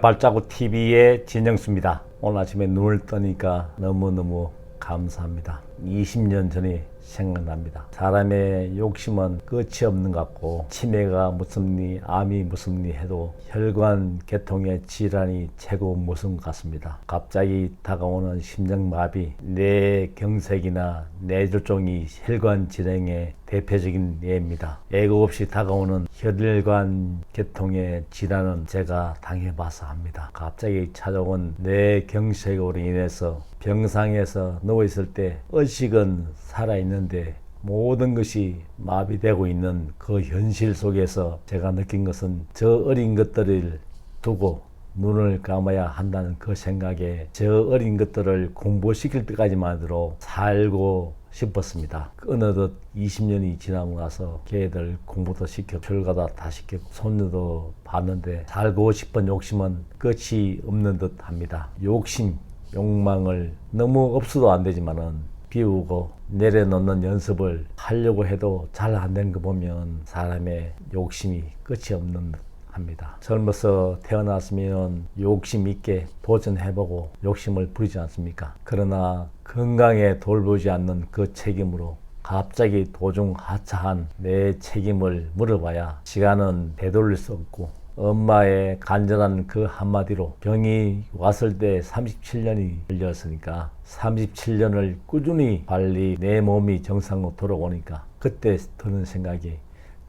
발자국 TV의 진정수입니다. 오늘 아침에 눈을 뜨니까 너무너무 감사합니다. 20년 전이 생각납니다. 사람의 욕심은 끝이 없는 것 같고 치매가 무섭니 암이 무섭니 해도 혈관 계통의 질환이 최고 무서운 것 같습니다. 갑자기 다가오는 심장마비, 뇌경색이나 뇌졸중이 혈관 질환의 대표적인 예입니다. 예고 없이 다가오는 혈관 계통의 질환은 제가 당해봐서 합니다. 갑자기 찾아온 뇌경색으로 인해서 병상에서 누워있을 때 의식은 살아있는데 모든 것이 마비되고 있는 그 현실 속에서 제가 느낀 것은 저 어린 것들을 두고 눈을 감아야 한다는 그 생각에 저 어린 것들을 공부시킬 때까지만 으로 살고 싶었습니다. 어느덧 20년이 지나고 나서 걔들 공부도 시켜 결과도 다 시켰고 손녀도 봤는데 살고 싶은 욕심은 끝이 없는 듯 합니다. 욕심, 욕망을 너무 없어도 안 되지만은 비우고 내려놓는 연습을 하려고 해도 잘 안 된 거 보면 사람의 욕심이 끝이 없는 듯 합니다. 젊어서 태어났으면 욕심 있게 도전해보고 욕심을 부리지 않습니까? 그러나 건강에 돌보지 않는 그 책임으로 갑자기 도중 하차한 내 책임을 물어봐야 시간은 되돌릴 수 없고 엄마의 간절한 그 한마디로 병이 왔을 때 37년이 걸렸으니까 37년을 꾸준히 관리 내 몸이 정상으로 돌아오니까 그때 드는 생각이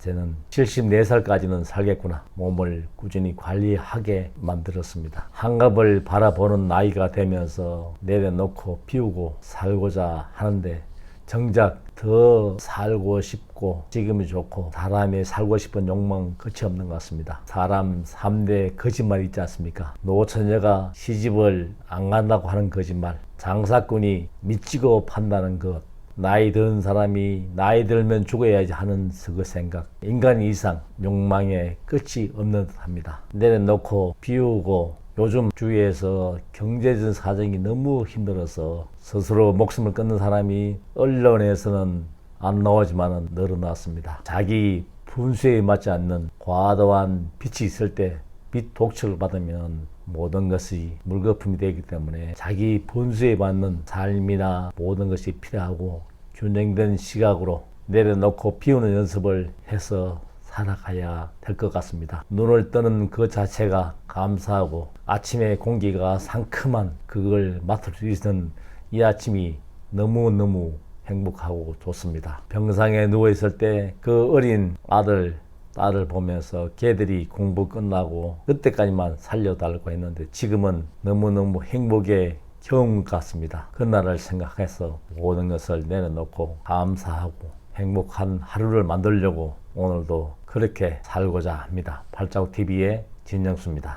저는 74살까지는 살겠구나. 몸을 꾸준히 관리하게 만들었습니다. 한갑을 바라보는 나이가 되면서 내려놓고 피우고 살고자 하는데 정작 더 살고 싶고 지금이 좋고 사람이 살고 싶은 욕망 끝이 없는 것 같습니다. 사람 3대 거짓말 있지 않습니까? 노처녀가 시집을 안 간다고 하는 거짓말 장사꾼이 미치고 판다는 것 나이 든 사람이 나이 들면 죽어야지 하는 그 생각 인간 이상 욕망의 끝이 없는 듯 합니다. 내려놓고 비우고 요즘 주위에서 경제적 사정이 너무 힘들어서 스스로 목숨을 끊는 사람이 언론에서는 안 나오지만은 늘어났습니다. 자기 분수에 맞지 않는 과도한 빛이 있을 때 빛 독촉을 받으면 모든 것이 물거품이 되기 때문에 자기 본수에 맞는 삶이나 모든 것이 필요하고 균형된 시각으로 내려놓고 비우는 연습을 해서 살아가야 될 것 같습니다. 눈을 뜨는 그 자체가 감사하고 아침에 공기가 상큼한 그걸 맡을 수 있는 이 아침이 너무너무 행복하고 좋습니다. 병상에 누워있을 때 그 어린 아들, 딸을 보면서 걔들이 공부 끝나고 그때까지만 살려달라고 했는데 지금은 너무너무 행복의 경험 같습니다. 그날을 생각해서 모든 것을 내려놓고 감사하고 행복한 하루를 만들려고 오늘도 그렇게 살고자 합니다. 발자국 TV의 진정수입니다.